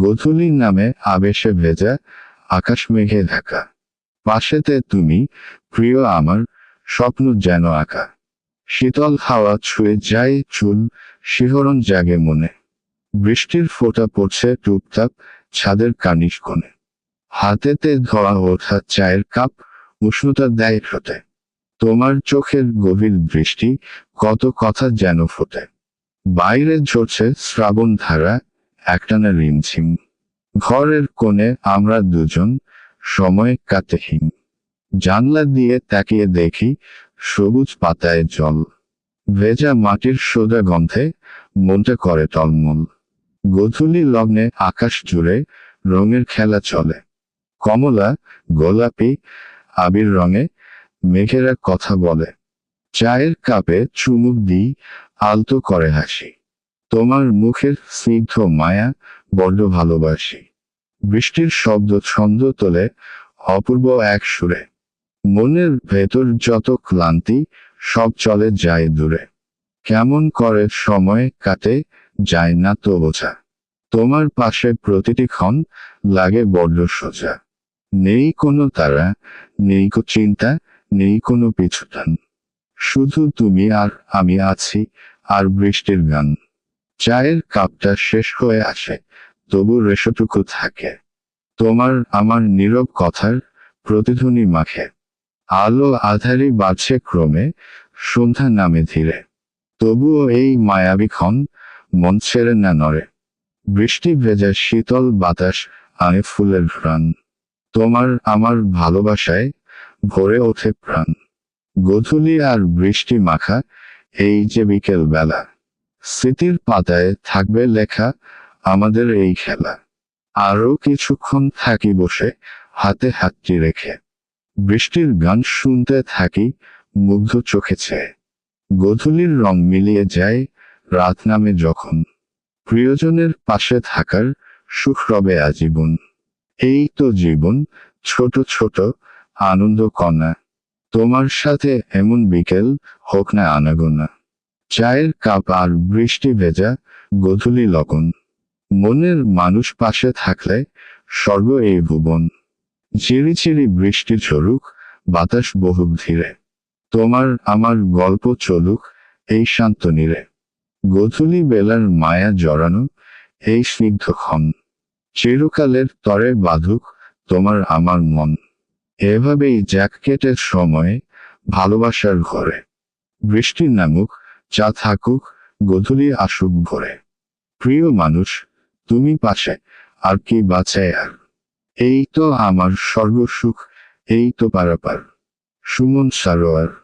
গোধূলির নামে আবেশে ভেজা, আকাশ মেঘে ঢাকা। পাশেতে তুমি, প্রিয় আমার, স্বপ্ন যেন আঁকা। শীতল হাওয়া ছুঁয়ে যায় চুল, শিহরণ জাগে মনে। বৃষ্টির ফোঁটা পড়ছে টুপটাপ ছাদের কানিস কোণে। হাতেতে ধোয়া ওঠা চায়ের কাপ উষ্ণতা দেয় ঠোঁটে। তোমার চোখের গভীর দৃষ্টি কত কথা যেন ফোটে। বাইরে ঝরছে শ্রাবণ ধারা একটানা রিমঝিম। ঘরের কোণে আমরা দুজন, সময় কাটেহীন জানলা দিয়ে তাকিয়ে দেখি সবুজ পাতায় জল। ভেজা মাটির সোজা গন্ধে মনটা করে টলমল। গোধূলি লগ্নে আকাশ জুড়ে রঙের খেলা চলে। কমলা, গোলাপি, আবির রঙে মেঘেরা কথা বলে। চায়ের কাপে চুমুক দিই, আলতো করে হাসি। তোমার মুখের স্নিগ্ধ মায়া বড্ড ভালোবাসি। বৃষ্টির শব্দ ছন্দ তোলে অপূর্ব এক সুরে। মনের ভেতর যত ক্লান্তি, সব চলে যায় দূরে। কেমন করে সময় কাটে যায় না তো বোঝা। তোমার পাশে প্রতিটি ক্ষণ লাগে বড্ড সোজা। নেই কোনো তারা, নেই কো চিন্তা, নেই কোনো পিছুটান। শুধু তুমি আর আমি আছি, আর বৃষ্টির গান। চায়ের কাপটা শেষ হয়ে আসে, তবু রেশটুকু থাকে। তোমার আমার নীরব কথার প্রতিধ্বনি মাখে। আলো আধারি বাড়ছে ক্রমে, সন্ধ্যা নামে ধীরে। তবুও এই মায়াবী ক্ষণ মন ছেড়ে না নড়ে। বৃষ্টি ভেজা শীতল বাতাস আনে ফুলের ঘ্রাণ। তোমার আমার ভালোবাসায় ভরে ওঠে প্রাণ। গোধূলি আর বৃষ্টি মাখা এই যে বিকেল বেলা স্মৃতির পাতায় থাকবে লেখা আমাদের এই খেলা। আরও কিছুক্ষণ থাকি বসে, হাতে হাতটি রেখে। বৃষ্টির গান শুনতে থাকি, মুগ্ধ চোখে চেয়ে। গোধূলির রং মিলিয়ে যায় রাত নামে যখন। প্রিয়জনের পাশে থাকার সুখ রবে আজীবন। এই তো জীবন, ছোট ছোট আনন্দ কণা। তোমার সাথে এমন বিকেল হোক না আনাগোনা। চায়ের কাপ আর বৃষ্টি ভেজা গধূলি লগন মনের মানুষ পাশে থাকলে স্বর্গ এই ভুবন। চিরি বৃষ্টি ঝরুক, বাতাস বহুক ধীরে। তোমার আমার গল্প চলুক এই শান্ত নীরে। গধূলি বেলার মায়া জড়ানো এই স্নিগ্ধ ক্ষণ। চিরকালের তরে বাঁধুক তোমার আমার মন। এভাবেই জ্যাকেটের সময়ে ভালোবাসার ঘরে। বৃষ্টি নামুক চা থাকুক, গধূলি আসুক ভরে। প্রিয় মানুষ, তুমি পাশে আর কি বাঁচায় আর? এই তো আমার সর্বসুখ এই তো পারাপার। সুমন সারোয়ার।